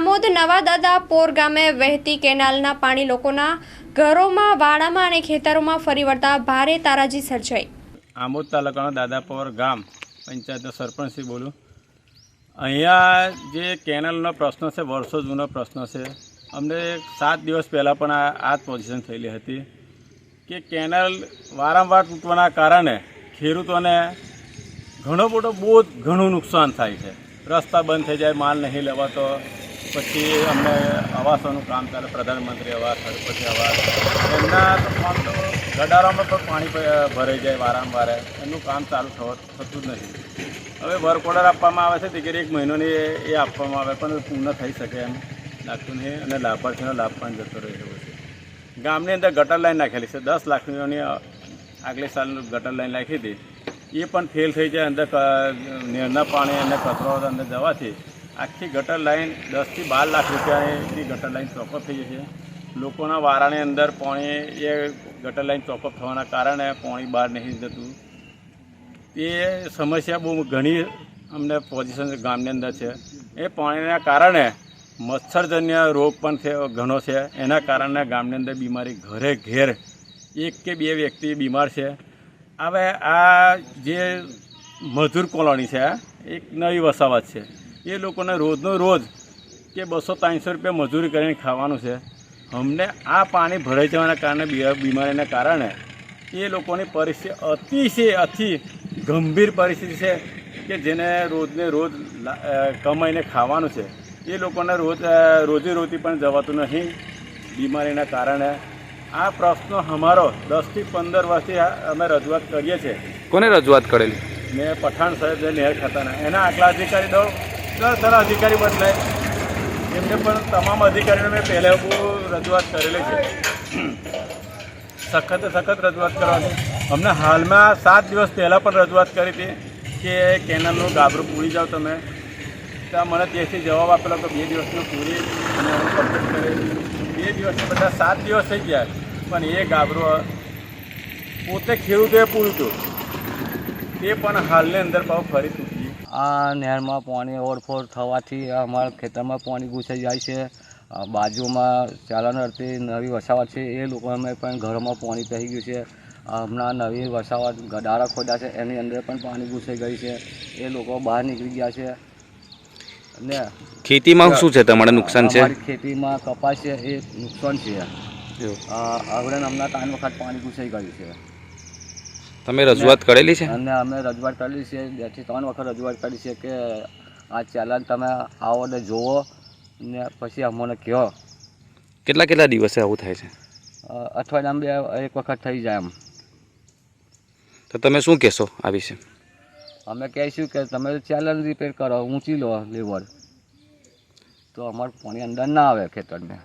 આમોદ નવા દાદાપોર ગામે વહેતી કેનાલના પાણી લોકોના ઘરોમાં, વાડામાં અને ખેતરોમાં ફરી વળતા ભારે તારાજી સર્જાઈ. આમોદ તાલુકાના દાદાપોર ગામ, પંચાયતનો સરપંચથી બોલું. અહીંયા જે કેનલનો પ્રશ્ન છે, વર્ષો જૂનો પ્રશ્ન છે, અમને સાત દિવસ પહેલાં પણ આ આ પોઝિશન થયેલી હતી કે કેનલ વારંવાર તૂટવાના કારણે ખેડૂતોને ઘણો મોટો બહુ ઘણું નુકસાન થાય છે. રસ્તા બંધ થઈ જાય, માલ નહીં લેવાતો પછી અમને આવાસોનું કામ ચાલે, પ્રધાનમંત્રી આવાસ હરપતિ આવાસ. એમના કામ તો ગડારામાં પણ પાણી ભરાઈ જાય વારંવાર. એમનું કામ ચાલુ થતું જ નથી. હવે વર્ક ઓર્ડર આપવામાં આવે છે કે એક મહિનોની એ- આપવામાં આવે, પણ પૂર્ણ થઈ શકે એમ. લાગતું નહીં અને લાભાર્થીનો લાભ પણ જતો રહે એવો છે. ગામની અંદર ગટર લાઈન નાખેલી છે. દસ લાખની આગલે સાલનું ગટર લાઈન નાખી હતી. એ પણ ફેલ થઈ જાય અંદર નીરના પાણી અને કચરો અંદર જવાથી આખી ગટર લાઇન દસથી બાર લાખ રૂપિયાની ગટર લાઇન ચોકઅપ થઈ જશે. લોકોના વારાની અંદર પાણી એ ગટર લાઈન ચોકઅપ થવાના કારણે પાણી બહાર નહીં જતું. એ સમસ્યા બહુ ઘણી અમને પોઝિશન ગામની અંદર છે. એ પાણીના કારણે મચ્છરજન્ય રોગ પણ છે, ઘણો છે. એના કારણે ગામની અંદર બીમારી ઘરે ઘેર એક કે બે વ્યક્તિ બીમાર છે. હવે આ જે મજૂર કોલોની છે, એક નવી વસાવત છે. એ લોકોને રોજનો રોજ કે બસો ત્રણસો રૂપિયા મજૂરી કરીને ખાવાનું છે. અમને આ પાણી ભરાઈ જવાના કારણે બીમારીના કારણે એ લોકોની પરિસ્થિતિ અતિશય અતિ ગંભીર પરિસ્થિતિ છે કે જેને રોજને રોજ કમાઈને ખાવાનું છે. એ લોકોને રોજ રોજે રોજી પણ જવાતું નહીં. બીમારીના કારણે આ પ્રશ્નો અમારો દસથી પંદર વર્ષથી અમે રજૂઆત કરીએ છીએ. કોને રજૂઆત કરેલી? મેં પઠાણ સાહેબ જે નહેર ખાતાના એના આગલા અધિકારી દો. દસ અધિકારી બદલાય એમને પણ તમામ અધિકારીઓને મેં પહેલાં બહુ રજૂઆત કરેલી છે. સખત સખત રજૂઆત કરવાની. અમને હાલમાં સાત દિવસ પહેલાં પણ રજૂઆત કરી હતી કે કેનાલનું ગાબરું પૂરી જાઓ તમે. ત્યાં મને ત્યાંથી જવાબ આપેલો કે બે દિવસનું પૂરી અને કમ્પ્લીટ કરી બે દિવસ બધા સાત દિવસ થઈ ગયા, પણ એ ગાબરું પોતે ખેડૂતોએ પૂરું હતું તે પણ હાલની અંદર પાછું ફરી તૂટી આ નહેરમાં પાણી ઓવરફ્લો થવાથી અમારા ખેતરમાં પાણી ઘૂસાઈ જાય છે. બાજુમાં ચાલન અર્થે નવી વસાવટ છે. એ લોકોને પણ ઘરમાં પાણી પહી ગયું છે. હમણાં નવી વસાવટ ગડારા ખોદ્યા છે. એની અંદર પણ પાણી ઘૂસાઈ ગઈ છે. એ લોકો બહાર નીકળી ગયા છે. ને ખેતીમાં શું છે? તમારે નુકસાન છે? ખેતીમાં કપાસ છે. એ નુકસાન છે. એવું. હમણાં ત્રણ વખત પાણી ઘૂસાઈ ગયું છે. તમે રજૂઆત કરેલી છે? અને અમે રજૂઆત કરેલી છે. બેથી ત્રણ વખત રજૂઆત કરી છે કે આ ચેલેન્જ તમે આવો ને જુઓ ને પછી અમને કહો. કેટલા કેટલા દિવસે આવું થાય છે? અઠવાડિયામાં બે એક વખત થઈ જાય એમ. તો તમે શું કહેશો આ વિશે? અમે કહીશું કે તમે ચેલેન્જ રિપેર કરો ઊંચી લો લેવર તો અમારું પાણી અંદર ના આવે ખેતરને.